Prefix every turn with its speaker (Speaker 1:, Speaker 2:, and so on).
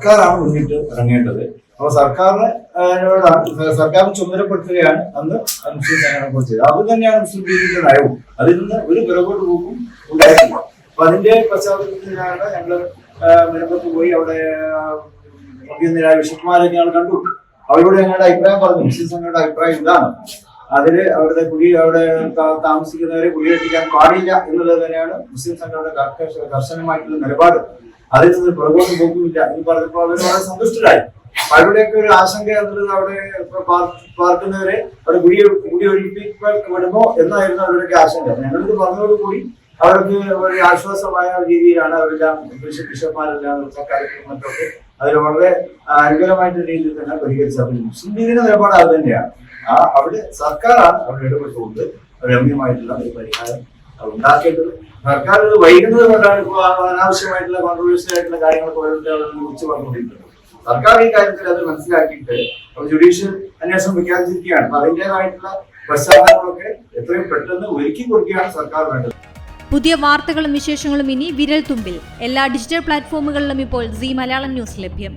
Speaker 1: സർക്കാരാണ് മുന്നിട്ട് ഇറങ്ങേണ്ടത്. അപ്പൊ സർക്കാരിനോടാണ് സർക്കാരിനെ ചുമതലപ്പെടുത്തുകയാണ് അന്ന് മുസ്ലിം ചെയ്തത്. അത് തന്നെയാണ് മുസ്ലിം ലീഗിന്റെ നയവും. അതിൽ നിന്ന് ഒരു പിറകോട്ട് പോക്കും ഉണ്ടായിട്ടില്ല. അപ്പൊ അതിന്റെ പശ്ചാത്തലത്തിലാണ് ഞങ്ങൾ മലപ്പുറത്ത് പോയി അവിടെ മുഖ്യനിരായ വിശ്വകുമാരെ ഞങ്ങൾ കണ്ടു. അവരോട് ഞങ്ങളുടെ അഭിപ്രായം പറഞ്ഞു. മുസ്ലിം സംഘടനയുടെ അഭിപ്രായം ഇതാണ്. അതിൽ അവരുടെ കുടി അവിടെ താമസിക്കുന്നവരെ കുടിയേറ്റിക്കാൻ പാടില്ല എന്നുള്ളത് തന്നെയാണ് മുസ്ലിം സംഘടന കർശനമായിട്ടുള്ള നിലപാട്. അതിൽ നിന്ന് പുറകോട്ട് പോകുന്നില്ല എന്ന് പറഞ്ഞപ്പോൾ അവർ വളരെ സന്തുഷ്ടരായി. അവരുടെയൊക്കെ ഒരു ആശങ്ക എന്നുള്ളത് അവിടെ പാർക്കുന്നവരെ അവിടെ കുടി ഒഴിപ്പിക്കപ്പെടുമോ എന്നായിരുന്നു അവരുടെയൊക്കെ ആശങ്ക. ഞങ്ങൾക്ക് പറഞ്ഞതോടുകൂടി അവർക്ക് ഒരു ആശ്വാസമായ രീതിയിലാണ് അവരെല്ലാം ബിഷപ്പ് ബിഷപ്പ്മാരെല്ലാം കാര്യങ്ങളും മറ്റൊക്കെ അതിൽ വളരെ അനുകൂലമായിട്ടുള്ള രീതിയിൽ തന്നെ പരിഹരിച്ചത്. അപ്പൊ മുസ്ലിം ലീഗിന്റെ നിലപാട് അത് തന്നെയാണ്. ആ അവിടെ സർക്കാരാണ് അവിടെ ഇടപെട്ടുകൊണ്ട് രമ്യമായിട്ടുള്ള ഒരു പരിഹാരം ഉണ്ടാക്കേണ്ടത്. സർക്കാർ ഇത് വൈകുന്നത് കൊണ്ടാണ് ഇപ്പോൾ അനാവശ്യമായിട്ടുള്ള കോൺട്രവേഴ്സ്യൽ ആയിട്ടുള്ള കാര്യങ്ങളൊക്കെ ഓരോരുത്തർ കുറിച്ച് പറഞ്ഞുകൊണ്ടിരിക്കുന്നത്. സർക്കാർ ഈ കാര്യത്തിൽ അത് മനസ്സിലാക്കിയിട്ട് ജുഡീഷ്യൽ അന്വേഷണം പ്രഖ്യാപിച്ചിരിക്കുകയാണ് അപ്പൊ അതിന്റെതായിട്ടുള്ള പശ്ചാത്തലങ്ങളൊക്കെ എത്രയും പെട്ടെന്ന് ഒരുക്കി കൊടുക്കുകയാണ് സർക്കാർ വേണ്ടത്.
Speaker 2: പുതിയ വാർത്തകളും വിശേഷങ്ങളും ഇനി വിരൽ തുമ്പിൽ. എല്ലാ ഡിജിറ്റൽ പ്ലാറ്റ്ഫോമുകളിലും ഇപ്പോൾ സി മലയാളം ന്യൂസ് ലഭ്യം.